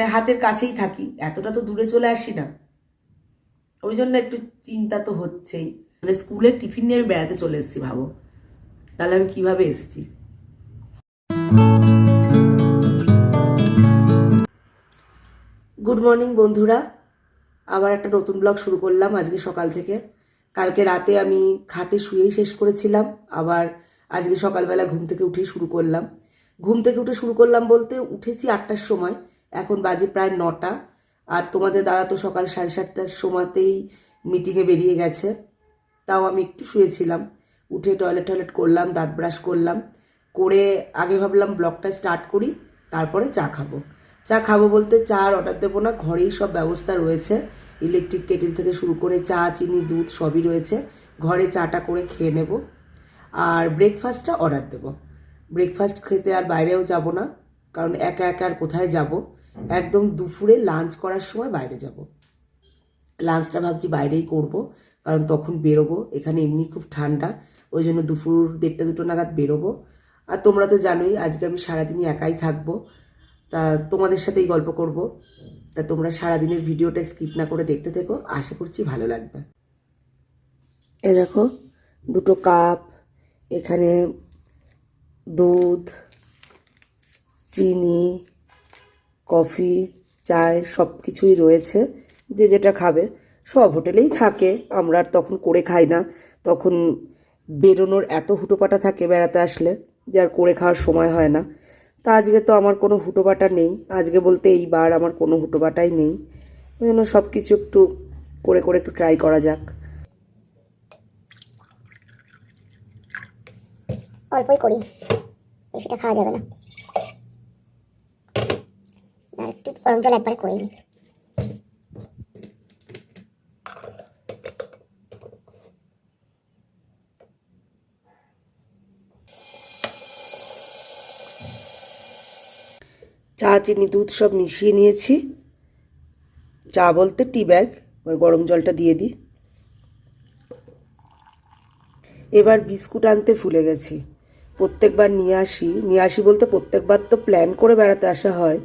মানে হাতের কাছেই থাকি। এতটা তো দূরে চলে আসি না। ওই জন্য একটু চিন্তা তো হচ্ছেই। মানে স্কুলের টিফিন নিয়ে আমি বেড়াতে চলে এসেছি, ভাবো। তাহলে আমি কীভাবে এসেছি? গুড মর্নিং বন্ধুরা। আবার একটা নতুন ব্লগ শুরু করলাম আজকে সকাল থেকে। কালকে রাতে আমি খাটে শুয়েই শেষ করেছিলাম। আবার আজকে সকালবেলা ঘুম থেকে উঠেই শুরু করলাম। ঘুম থেকে উঠে শুরু করলাম বলতে উঠেছি আটটার সময়। এখন বাজে প্রায় নটা। আর তোমাদের দাদা তো সকাল সাড়ে সাতটার সময়তেই মিটিংয়ে বেরিয়ে গেছে। তাও আমি একটু শুয়েছিলাম। উঠে টয়লেট টয়লেট করলাম, দাঁত ব্রাশ করলাম। করে আগে ভাবলাম ব্লগটা স্টার্ট করি, তারপরে চা খাব। চা খাব বলতে চা আর অর্ডার দেবো না, ঘরেই সব ব্যবস্থা রয়েছে। ইলেকট্রিক কেটেল থেকে শুরু করে চা, চিনি, দুধ সবই রয়েছে। ঘরে চাটা করে খেয়ে নেব। আর ব্রেকফাস্টটা অর্ডার দেব। ব্রেকফাস্ট খেতে আর বাইরেও যাব না, কারণ একা একা আর কোথায় যাব? একদম দুপুরে লাঞ্চ করার সময় বাইরে যাব। লাঞ্চটা ভাবছি বাইরেই করব, কারণ তখন বেরোবো। এখানে এমনি খুব ঠান্ডা, ওই জন্য দুপুর দেড়টা দুটো নাগাদ বেরোবো। আর তোমরা তো জানোই, আজকে আমি সারাদিনই একাই থাকব। তা তোমাদের সাথেই গল্প করব। তা তোমরা সারাদিনের ভিডিওটা স্কিপ না করে দেখতে থেকো। আশা করছি ভালো লাগবে। এ দেখো, দুটো কাপ এখানে দুধ, চিনি কফি, চায় সব কিছুই রয়েছে। যে যেটা খাবে, সব হোটেলেই থাকে। আমরা আর তখন করে খাই না। তখন বেরোনোর এত হুটোপাটা থাকে বেড়াতে আসলে, যে আর করে খাওয়ার সময় হয় না। তা আজকে তো আমার কোনো হুটোপাটা নেই। আজকে বলতে এইবার আমার কোনো হুটোপাটাই নেই। ওই জন্য সব কিছু একটু করে করে একটু ট্রাই করা যাক। অল্পই করি। বেশিটা খাওয়া যাবে না আর একটু গরম জল একবারে করে নিই চা, চিনি, দুধ সব মিশিয়ে নিয়েছি। চা বলতে টি ব্যাগ, এবার গরম জলটা দিয়ে দিই। এবার বিস্কুট আনতে ভুলে গেছি। প্রত্যেকবার নিয়ে আসি। নিয়ে আসি বলতে প্রত্যেকবার তো প্ল্যান করে বেড়াতে আসা হয়।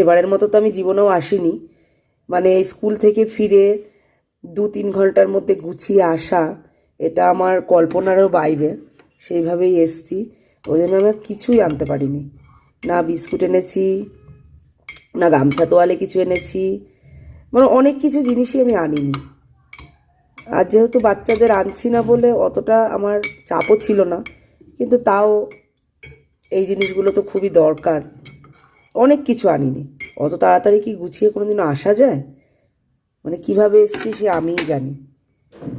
এবারের মতো তো আমি জীবনেও আসিনি। মানে স্কুল থেকে ফিরে দু তিন ঘণ্টার মধ্যে গুছিয়ে আসা, এটা আমার কল্পনারও বাইরে। সেইভাবেই এসছি। ওই জন্য আমি কিছুই আনতে পারিনি। না বিস্কুট এনেছি, না গামছা তোয়ালে কিছু এনেছি। মানে অনেক কিছু জিনিসই আমি আনিনি। আর যেহেতু বাচ্চাদের আনছি না বলে অতটা আমার চাপও ছিল না, কিন্তু তাও এই জিনিসগুলো তো খুবই দরকার। অনেক কিছু আনিনি। অত তাড়াতাড়ি কি গুছিয়ে কোনোদিনও আসা যায়? মানে কীভাবে এসছি সে আমিই জানি।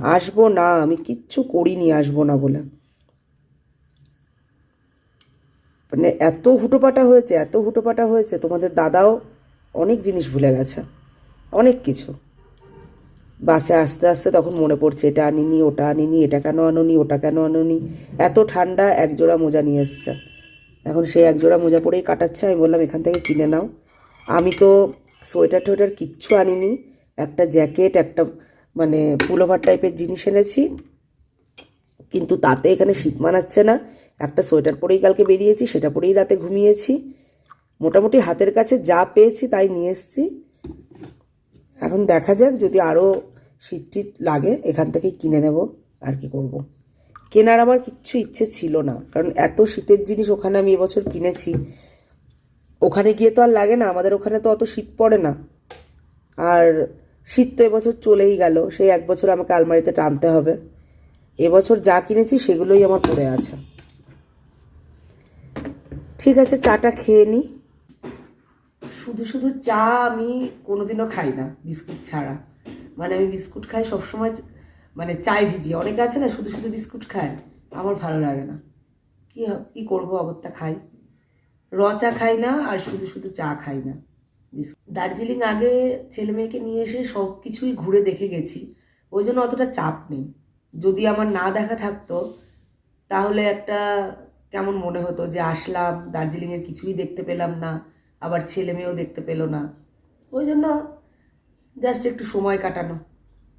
আসব না, আমি কিচ্ছু করিনি আসব না বলে। মানে এত হুটোপাটা হয়েছে, এত হুটোপাটা হয়েছে, তোমাদের দাদাও অনেক জিনিস ভুলে গেছে। অনেক কিছু। বাসে আস্তে আস্তে তখন মনে পড়ছে, এটা আনিনি, ওটা আনিনি, এটা কেন আনোনি, ওটা কেন আনোনি? এত ঠান্ডা, একজোড়া মোজা নিয়ে এসছে। এখন সেই একজোড়া মোজা পরেই কাটাচ্ছে, আমি বললাম, এখান থেকে কিনে নাও। আমি তো সোয়েটার টোয়েটার কিচ্ছু আনিনি, একটা জ্যাকেট, একটা মানে পুলোভার টাইপের জিনিস এনেছি, কিন্তু তাতে এখানে শীত মানাচ্ছে না। একটা সোয়েটার পরেই কালকে বেরিয়েছি, সেটা পরেই রাতে ঘুমিয়েছি। মোটামুটি হাতের কাছে যা পেয়েছি তাই নিয়ে এসেছি। এখন দেখা যাক, যদি আরও শীত লাগে, এখান থেকেই কিনে নেব, আর কি করব। কেনার আমার কিচ্ছু ইচ্ছে ছিল না। কারণ এত শীতের জিনিস ওখানে আমি এবছর কিনেছি। ওখানে গিয়ে তো আর লাগে না, আমাদের ওখানে তো অত শীত পড়ে না। আর শীত তো এবছর চলেই গেল, সেই এক বছর আমাকে আলমারিতে টানতে হবে। এবছর যা কিনেছি সেগুলোই আমার পড়ে আছে। ঠিক আছে, চাটা খেয়ে নিই শুধু শুধু চা আমি কোনোদিনও খাই না, বিস্কুট ছাড়া। মানে আমি বিস্কুট খাই সবসময় মানে চায় ভিজিয়ে। অনেকে আছে না, শুধু শুধু বিস্কুট খায়। আমার ভালো লাগে না। কি কি করব, অগত্যা খাই। র চা খাই না, আর শুধু শুধু চা খাই না। দার্জিলিং আগে ছেলে মেয়েকে নিয়ে এসে সব কিছুই ঘুরে দেখে গেছি। ওই জন্য অতটা চাপ নেই। যদি আমার না দেখা থাকতো, তাহলে একটা কেমন মনে হতো যে আসলাম, দার্জিলিংয়ের কিছুই দেখতে পেলাম না, আবার ছেলে মেয়েও দেখতে পেল না। ওই জন্য জাস্ট একটু সময় কাটানো।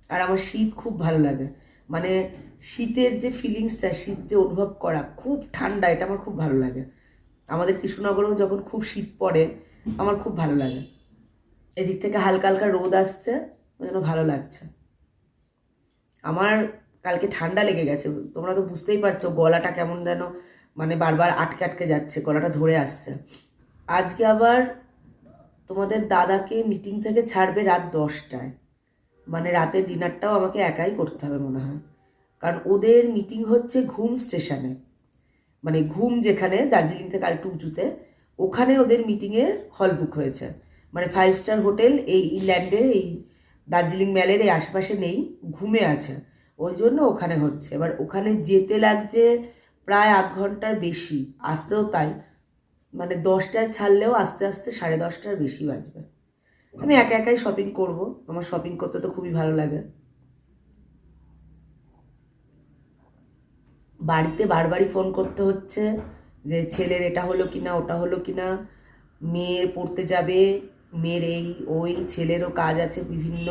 আর আমার শীত খুব ভালো লাগে। মানে শীতের যে ফিলিংসটা শীত যে অনুভব করা, খুব ঠান্ডা, এটা আমার খুব ভালো লাগে। আমাদের কৃষ্ণনগরেও যখন খুব শীত পড়ে, আমার খুব ভালো লাগে। এদিক থেকে হালকা হালকা রোদ আসছে জন্য ভালো লাগছে। আমার কালকে ঠান্ডা লেগে গেছে, তোমরা তো বুঝতেই পারছ গলাটা কেমন যেন মানে বারবার আটকে আটকে যাচ্ছে, গলাটা ধরে আসছে। আজকে আবার তোমাদের দাদাকে মিটিং থেকে ছাড়বে রাত দশটায়। মানে রাতের ডিনারটাও আমাকে একাই করতে হবে মনে হয়। কারণ ওদের মিটিং হচ্ছে ঘুম স্টেশনে। মানে ঘুম যেখানে, দার্জিলিং থেকে আরেকটু উঁচুতে, ওখানে ওদের মিটিংয়ের হল বুক হয়েছে। মানে ফাইভ স্টার হোটেল এই ইংল্যান্ডে, এই দার্জিলিং ম্যালের এই আশেপাশে নেই, ঘুমে আছে। ওই জন্য ওখানে হচ্ছে। এবার ওখানে যেতে লাগছে প্রায় আধ ঘণ্টার বেশি। আসতেও তাই। মানে দশটায় ছাড়লেও আস্তে আস্তে সাড়ে দশটার বেশি বাজবে। আমি একা একাই শপিং করব। আমার শপিং করতে তো খুবই ভালো লাগে। বাড়িতে বারবারই ফোন করতে হচ্ছে যে, ছেলের এটা হলো কিনা, ওটা হলো কিনা? মেয়ে পড়তে যাবে, মেয়ের এই, ওই, ছেলেরও কাজ আছে বিভিন্ন।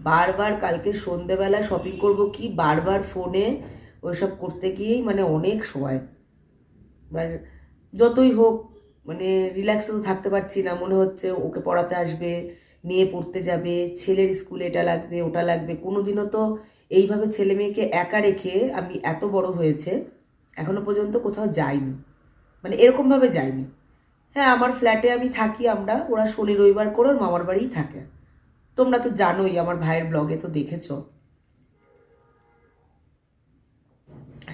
বারবার কালকে সন্ধেবেলা শপিং করব কি? বারবার ফোনে ওইসব করতে গিয়েই মানে অনেক সময়। এবার যতই হোক মানে রিল্যাক্সে তো থাকতে পারছি না। মনে হচ্ছে ওকে পড়াতে আসবে, মেয়ে পড়তে যাবে, ছেলের স্কুলে এটা লাগবে, ওটা লাগবে। কোনোদিনও তো এইভাবে ছেলে মেয়েকে একা রেখে আমি এত বড় হয়েছে, এখনও পর্যন্ত কোথাও যাইনি। মানে এরকমভাবে যাইনি। হ্যাঁ আমার ফ্ল্যাটে আমি থাকি আমরা, ওরা শনি, রবিবার করে ওর মামার বাড়িই থাকে। তোমরা তো জানোই, আমার ভাইয়ের ব্লগে তো দেখেছ।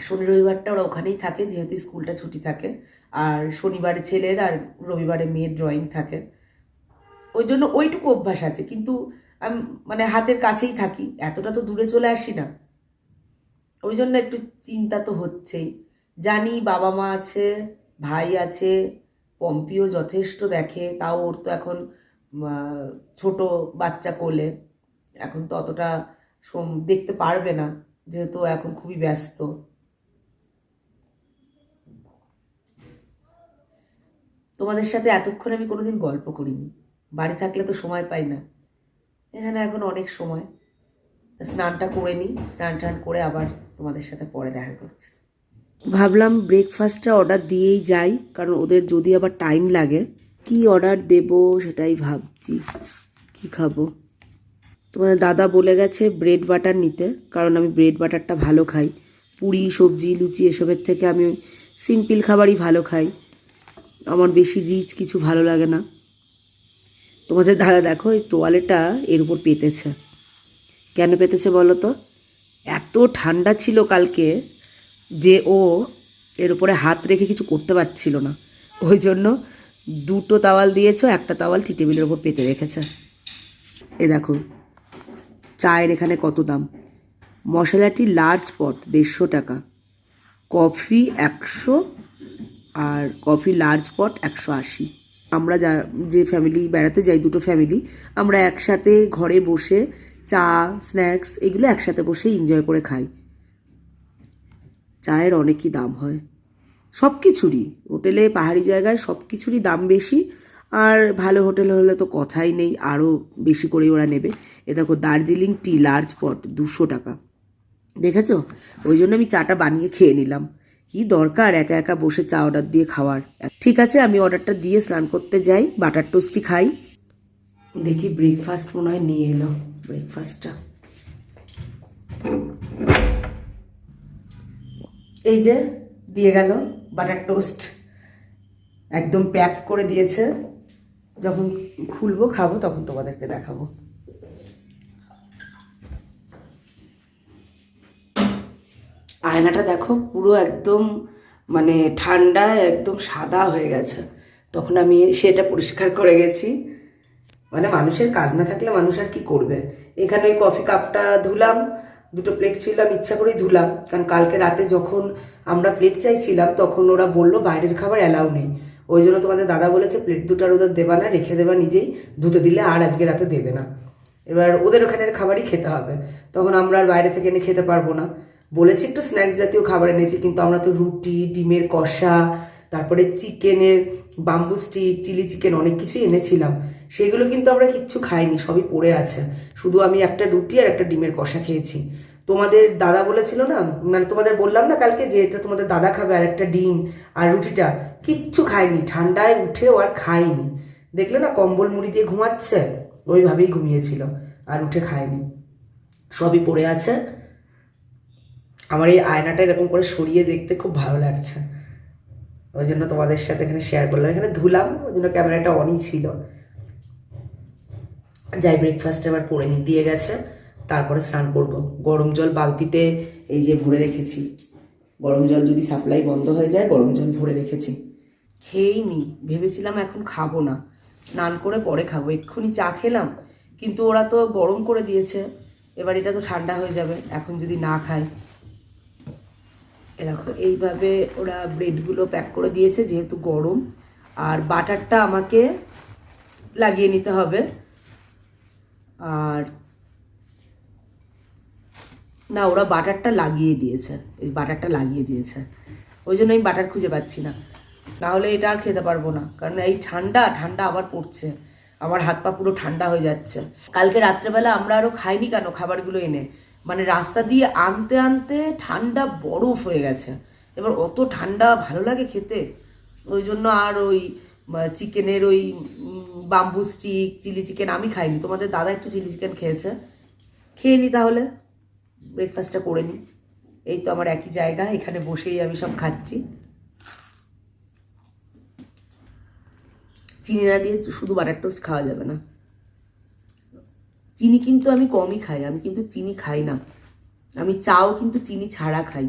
শনি, রবিবারটা ওরা ওখানেই থাকে, যেহেতু স্কুলটা ছুটি থাকে। আর শনিবারে ছেলের আর রবিবারে মেয়ের ড্রয়িং থাকে। ওই জন্য ওইটুকু অভ্যাস আছে, কিন্তু আমি মানে হাতের কাছেই থাকি, এতটা তো দূরে চলে আসি না। ওই জন্য একটু চিন্তা তো হচ্ছেই। জানি বাবা মা আছে, ভাই আছে, পম্পিও যথেষ্ট দেখে, তাও ওর তো এখন ছোট বাচ্চা কোলে। এখন তো অতটা দেখতে পারবে না, যেহেতু এখন খুবই ব্যস্ত। তোমাদের সাথে এতক্ষণ আমি কোনোদিন গল্প করিনি। বাড়ি থাকলে তো সময় পাই না। এখানে এখন অনেক সময়। স্নানটা করে নিই, স্নান টান করে আবার তোমাদের সাথে পরে দেখা করছি। ভাবলাম ব্রেকফাস্টটা অর্ডার দিয়েই যাই, কারণ ওদের যদি আবার টাইম লাগে, কি অর্ডার দেব সেটাই ভাবছি। কি খাব? তোমাদের দাদা বলে গেছে ব্রেড বাটার নিতে, কারণ আমি ব্রেড বাটারটা ভালো খাই। পুরি, সবজি, লুচি, এসবের থেকে আমি সিম্পল খাবারই ভালো খাই। আমার বেশি রিচ কিছু ভালো লাগে না। তোমাদের দাদা দেখো, এই তোয়ালেটা এর উপর পেতেছে। কেন পেতেছে বলো তো? এত ঠান্ডা ছিল কালকে যে ও এর উপরে হাত রেখে কিছু করতে পারছিল না। ওই জন্য দুটো তাওয়াল দিয়েছ, একটা তাওয়াল টি টেবিলের ওপর পেতে রেখেছে। এ দেখো, চায়ের এখানে কত দাম? মশলাটি লার্জ পট দেড়শো টাকা। কফি একশো আর কফি লার্জ পট একশো আশি। আমরা যা, যে ফ্যামিলি বেড়াতে যাই, দুটো ফ্যামিলি আমরা একসাথে ঘরে বসে চা স্ন্যাক্স এগুলো একসাথে বসে এনজয় করে খাই। চায়ের অনেকই দাম হয়। সব কিছুরই হোটেলে, পাহাড়ি জায়গায় সব কিছুরই দাম বেশি। আর ভালো হোটেল হলে তো কথাই নেই আরও বেশি করে ওরা নেবে। এ দেখো, দার্জিলিং টি লার্জ পট দুশো টাকা। দেখেছ? ওই জন্য আমি চাটা বানিয়ে খেয়ে নিলাম। কি দরকার একা একা বসে চা অর্ডার দিয়ে খাওয়ার? ঠিক আছে, আমি অর্ডারটা দিয়ে স্নান করতে যাই, বাটার টোস্টই খাই। দেখি ব্রেকফাস্ট মনে হয় নিয়ে এলো ব্রেকফাস্টটা এই যে, দিয়ে গেল বাটার টোস্ট। একদম প্যাক করে দিয়েছে। যখন খুলবো, খাব, তখন তোমাদেরকে দেখাবো। আয়নাটা দেখো, পুরো একদম মানে ঠান্ডায় একদম সাদা হয়ে গেছে। তখন আমি সেটা পরিষ্কার করে গেছি। মানে মানুষের কাজ না থাকলে মানুষ আর কি করবে? এখানে ওই কফি কাপটা ধুলাম, দুটো প্লেট ছিল, আমি ইচ্ছা করেই ধুলাম। কারণ কালকে রাতে যখন আমরা প্লেট চাইছিলাম, তখন ওরা বলল বাইরের খাবার অ্যালাউ নেই। ওই জন্য তোমাদের দাদা বলেছে, প্লেট দুটার ওদের দেবা না, রেখে দেবা নিজেই। ধুতে দিলে আর আজকে রাতে দেবে না। এবার ওদের ওখানের খাবারই খেতে হবে। তখন আমরা আর বাইরে থেকে এনে খেতে পারব না। বলেছি একটু স্ন্যাক্স জাতীয় খাবার এনেছি, কিন্তু আমরা তো রুটি, ডিমের কষা, তারপরে চিকেনের বাম্বু স্টিক চিলি চিকেন অনেক কিছুই এনেছিলাম। সেগুলো কিন্তু আমরা কিচ্ছু খাইনি, সবই পড়ে আছে। শুধু আমি একটা রুটি আর একটা ডিমের কষা খেয়েছি। তোমাদের দাদা বলেছিল না মানে তোমাদের বললাম না কালকে যে এটা তোমাদের দাদা খাবে আর একটা ডিম আর রুটিটা, কিচ্ছু খায়নি ঠান্ডায় উঠেও আর খাইনি। দেখলে না কম্বল মুড়ি দিয়ে ঘুমাচ্ছে? ওইভাবেই ঘুমিয়েছিল, আর উঠে খায়নি। সবই পড়ে আছে। আমার এই আয়নাটা এরকম করে সরিয়ে দেখতে খুব ভালো লাগছে। ওই জন্য তোমাদের সাথে এখানে শেয়ার করলাম। এখানে ধুলাম, ওই জন্য ক্যামেরাটা অনই ছিল। যাই ব্রেকফাস্ট এবার করে নি দিয়ে গেছে। তারপরে স্নান করব। গরম জল বালতিতে এই যে ভরে রেখেছি। গরম জল যদি সাপ্লাই বন্ধ হয়ে যায়, গরম জল ভরে রেখেছি। খেয়েই নি, ভেবেছিলাম এখন খাব না। স্নান করে পরে খাব। এক্ষুনি চা খেলাম, কিন্তু ওরা তো গরম করে দিয়েছে। এবার এটা তো ঠান্ডা হয়ে যাবে। এখন যদি না খায় এ দেখো, এইভাবে ওরা ব্রেডগুলো প্যাক করে দিয়েছে, যেহেতু গরম। আর বাটারটা আমাকে লাগিয়ে নিতে হবে। আর না, ওরা বাটারটা লাগিয়ে দিয়েছে। এই বাটারটা লাগিয়ে দিয়েছে। ওই জন্য আমি বাটার খুঁজে পাচ্ছি না। না হলে এটা আর খেতে পারব না। কারণ এই ঠান্ডা ঠান্ডা আবার পড়ছে। আমার হাত পা পুরো ঠান্ডা হয়ে যাচ্ছে। কালকে রাত্রেবেলা আমরা আরও খাইনি কেন খাবারগুলো এনে? মানে রাস্তা দিয়ে আনতে আনতে ঠান্ডা বরফ হয়ে গেছে। এবার অত ঠান্ডা ভালো লাগে খেতে। ওই জন্য আর ওই চিকেনের ওই বাম্বু স্টিক চিলি চিকেন আমি খাইনি। তোমাদের দাদা একটু চিলি চিকেন খেয়েছে। খেয়ে নি তাহলে। ব্রেকফাস্টটা করে নিই এই তো আমার একই জায়গা, এখানে বসেই আমি সব খাচ্ছি। চিনি না দিয়ে শুধু বাটার টোস্ট খাওয়া যাবে না। চিনি কিন্তু আমি কমই খাই, আমি কিন্তু চিনি খাই না। আমি চাও কিন্তু চিনি ছাড়া খাই।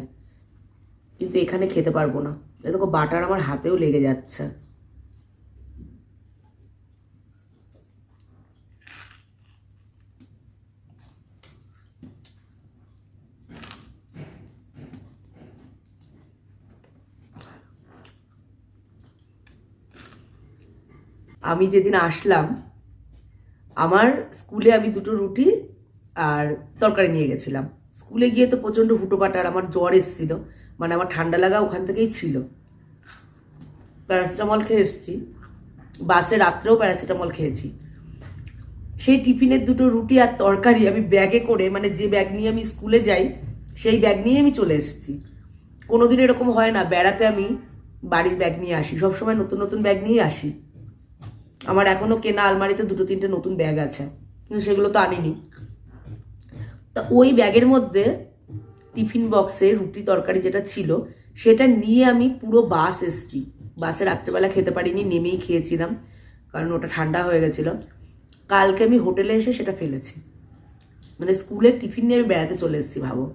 কিন্তু এখানে খেতে পারব না। দেখো, বাটার আমার হাতেও লেগে যাচ্ছে। আমি যেদিন আসলাম আমার স্কুলে আমি দুটো রুটি আর তরকারি নিয়ে গেছিলাম। স্কুলে গিয়ে তো প্রচণ্ড হুটোপাটা আর আমার জ্বর এসেছিল। মানে আমার ঠান্ডা লাগা ওখান থেকেই ছিল। প্যারাসিটামল খেয়ে এসেছি। বাসে রাত্রেও প্যারাসিটামল খেয়েছি। সেই টিফিনের দুটো রুটি আর তরকারি আমি ব্যাগে করে মানে যে ব্যাগ নিয়ে আমি স্কুলে যাই, সেই ব্যাগ নিয়ে আমি চলে এসেছি। কোনোদিন এরকম হয় না, বেড়াতে আমি বাড়ির ব্যাগ নিয়ে আসি। সবসময় নতুন নতুন ব্যাগ নিয়ে আসি। আমার এখনও কেনা আলমারিতে দুটো তিনটে নতুন ব্যাগ আছে। কিন্তু সেগুলো তো আনিনি। তা ওই ব্যাগের মধ্যে টিফিন বক্সে রুটি তরকারি যেটা ছিল, সেটা নিয়ে আমি পুরো বাস এসছি। বাসে রাত্রেবেলা খেতে পারিনি, নেমেই খেয়েছিলাম, কারণ ওটা ঠান্ডা হয়ে গেছিল। কালকে আমি হোটেলে এসে সেটা ফেলেছি। মানে স্কুলের টিফিন নিয়ে আমি বেড়াতে চলে এসেছি, ভাবো।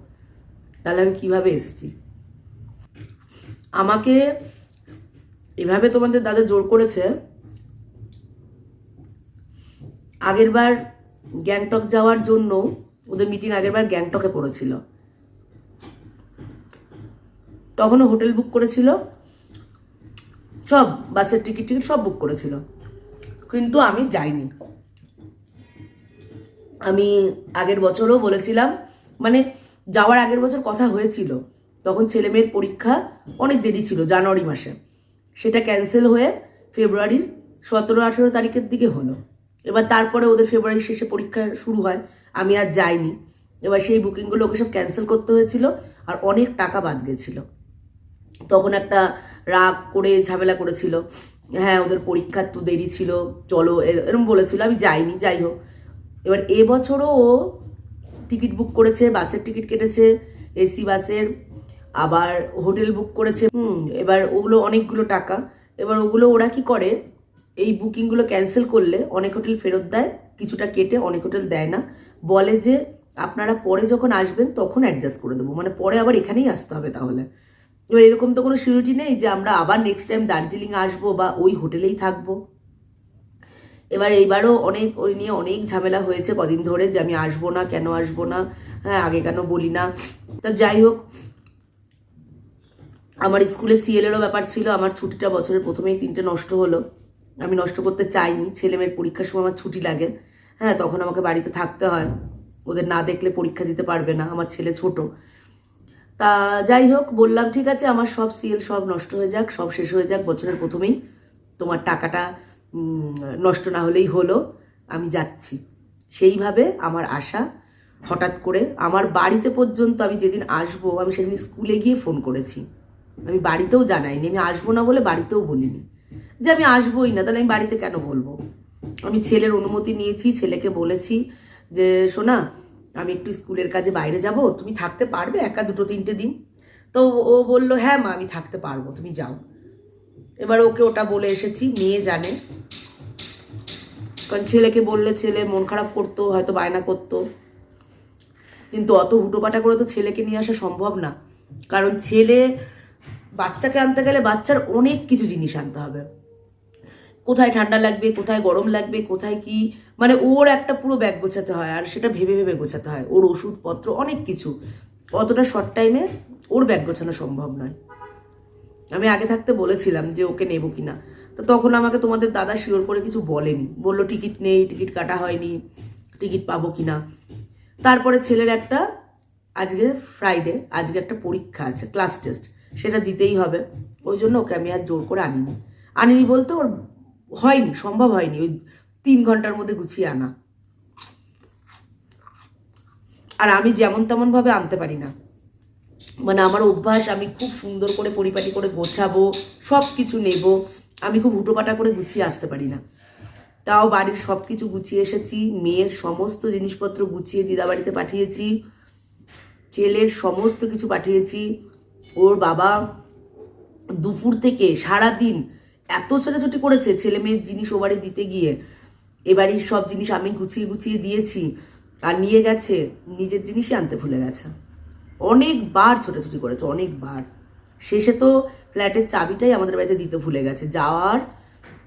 তাহলে আমি কীভাবে এসছি? আমাকে এভাবে তোমাদের দাদা জোর করেছে আগেরবার গ্যাংটক যাওয়ার জন্য ওদের মিটিং আগেরবার গ্যাংটকে পড়েছিল। তখনও হোটেল বুক করেছিল। সব বাসের টিকিট টিকিট সব বুক করেছিল। কিন্তু আমি যাইনি। আমি আগের বছরও বলেছিলাম মানে যাওয়ার আগের বছর কথা হয়েছিল। তখন ছেলে মেয়ের পরীক্ষা অনেক দেরি ছিল, জানুয়ারি মাসে। সেটা ক্যান্সেল হয়ে ফেব্রুয়ারির সতেরো আঠেরো তারিখের দিকে হলো। এবার তারপরে ওদের ফেব্রুয়ারির শেষে পরীক্ষা শুরু হয়, আমি আর যাইনি। এবার সেই বুকিংগুলো ওকে সব ক্যান্সেল করতে হয়েছিল আর অনেক টাকা বাদ গেছিল। তখন একটা রাগ করে ঝামেলা করেছিল। হ্যাঁ ওদের পরীক্ষার তো দেরি ছিল, চলো এর- এরম বলেছিল, আমি যাইনি, যাই হোক। এবার এবছরও ও টিকিট বুক করেছে, বাসের টিকিট কেটেছে, এসি বাসের, আবার হোটেল বুক করেছে। হুম, এবার ওগুলো অনেকগুলো টাকা। এবার ওগুলো ওরা কি করে? এই বুকিংগুলো ক্যান্সেল করলে অনেক হোটেল ফেরত দেয়, কিছুটা কেটে অনেক হোটেল দেয় না। বলে যে আপনারা পরে যখন আসবেন তখন অ্যাডজাস্ট করে দেবো। মানে পরে আবার এখানেই আসতে হবে তাহলে। এবার এরকম তো কোনো সিউরিটি নেই যে আমরা আবার নেক্সট টাইম দার্জিলিং আসব বা ওই হোটেলেই থাকব। এবার এইবারও অনেক ওই নিয়ে অনেক ঝামেলা হয়েছে কদিন ধরে যে আমি আসব না, কেন আসব না হ্যাঁ আগে কেন বলি না। তা যাই হোক, আমার স্কুলে সিএলেরও ব্যাপার ছিল, আমার ছুটিটা বছরের প্রথমেই তিনটে নষ্ট হলো। আমি নষ্ট করতে চাইনি, ছেলে মেয়ের পরীক্ষার সময় আমার ছুটি লাগে। হ্যাঁ তখন আমাকে বাড়িতে থাকতে হয়। ওদের না দেখলে পরীক্ষা দিতে পারবে না, আমার ছেলে ছোট। তা যাই হোক, বললাম, ঠিক আছে, আমার সব সিএল সব নষ্ট হয়ে যাক, সব শেষ হয়ে যাক, বছরের প্রথমেই তোমার টাকাটা নষ্ট না হলেই হলো, আমি যাচ্ছি। সেইভাবে আমার আশা হঠাৎ করে আমার বাড়িতে পর্যন্ত আমি যেদিন আসব, আমি সেদিন স্কুলে গিয়ে ফোন করেছি। আমি বাড়িতেও জানাইনি, আমি আসব না বলে বাড়িতেও বলিনি। যে আমি আসবোই না, তাহলে আমি বাড়িতে কেন বলব? আমি ছেলের অনুমতি নিয়েছি, ছেলেকে বলেছি যে শোনা আমি একটু স্কুলের কাজে বাইরে যাব, তুমি থাকতে পারবে একা দুটো তিনটে দিন। তো ও বলল হ্যাঁ মা, আমি থাকতে পারব, তুমি যাও। এবার ওকে ওটা বলে এসেছি, মেয়ে জানে। কারণ ছেলেকে বললে ছেলে মন খারাপ করতো, হয়তো বায়না করতো। কিন্তু অত হুটোপাটা করে তো ছেলেকে নিয়ে আসা সম্ভব না। কারণ ছেলে বাচ্চাকে আনতে গেলে বাচ্চার অনেক কিছু জিনিস আনতে হবে। কোথায় ঠান্ডা লাগবে, কোথায় গরম লাগবে, কোথায় কি? মানে ওর একটা পুরো ব্যাগ গোছাতে হয় আর সেটা ভেবে ভেবে গোছাতে হয়। ওর ওষুধপত্র, অনেক কিছু। অতটা শর্ট টাইমে ওর ব্যাগ গোছানো সম্ভব নয়। আমি আগে থাকতে বলেছিলাম যে ওকে নেব কিনা। তো তখন আমাকে তোমাদের দাদা শিওর করে কিছু বলেনি। বলল টিকিট নেই টিকিট কাটা হয়নি। টিকিট পাবো কিনা? তারপরে ছেলের একটা, আজকে ফ্রাইডে আজকে একটা পরীক্ষা আছে ক্লাস টেস্ট সেটা দিতেই হবে। ওই জন্য ওকে আমি আর জোর করে আনিনি। আনিনি বলতে ওর হয়নি, সম্ভব হয়নি। ওই তিন ঘণ্টার মধ্যে গুছিয়ে আনা। আর আমি যেমন তেমন ভাবে আনতে পারি না। মানে আমার অভ্যাস, আমি খুব সুন্দর করে পরিপাটি করে গোছাবো সব কিছু নেব, আমি খুব হুটোপাটা করে গুছিয়ে আসতে পারি না। তাও বাড়ির সব কিছু গুছিয়ে এসেছি, মেয়ের সমস্ত জিনিসপত্র গুছিয়ে দিদা বাড়িতে পাঠিয়েছি, ছেলের সমস্ত কিছু পাঠিয়েছি। ওর বাবা দুপুর থেকে সারা দিন এত ছোটাছুটি করেছে ছেলে মেয়ের জিনিস ও বাড়ি দিতে গিয়ে। এবারই সব জিনিস আমি গুছিয়ে গুছিয়ে দিয়েছি আর নিয়ে গেছে, নিজের জিনিসই আনতে ভুলে গেছে। অনেকবার ছোটাছুটি করেছে, অনেকবার। শেষে তো ফ্ল্যাটের চাবিটাই আমাদের বাড়িতে দিতে ভুলে গেছে, যাওয়ার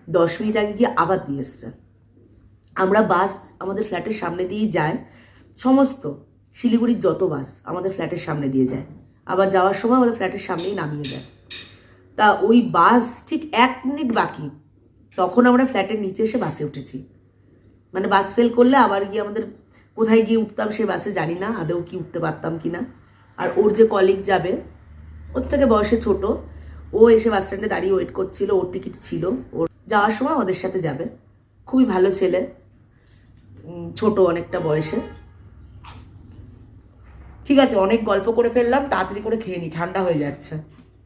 দশ মিনিট আগে গিয়ে আবার দিয়ে এসছে। আমরা বাস আমাদের ফ্ল্যাটের সামনে দিয়েই যাই সমস্ত শিলিগুড়ির যত বাস আমাদের ফ্ল্যাটের সামনে দিয়ে যায়। আবার যাওয়ার সময় আমাদের ফ্ল্যাটের সামনেই নামিয়ে দেয়। তা ওই বাস ঠিক এক মিনিট বাকি, তখন আমরা ফ্ল্যাটের নিচে এসে বাসে উঠেছি। মানে বাস ফেল করলে আবার গিয়ে আমাদের কোথায় গিয়ে উঠতাম সে বাসে জানি না, আদৌ কি উঠতে পারতাম কি না আর ওর যে কলিগ যাবে, ওর থেকে বয়সে ছোট, ও এসে বাস স্ট্যান্ডে দাঁড়িয়ে ওয়েট করছিল, ওর টিকিট ছিল। ওর যাওয়ার সময় ওদের সাথে যাবে। খুবই ভালো ছেলে ছোট অনেকটা বয়সে। ঠিক আছে অনেক গল্প করে ফেললাম তাড়াতাড়ি করে খেয়ে নি ঠান্ডা হয়ে যাচ্ছে।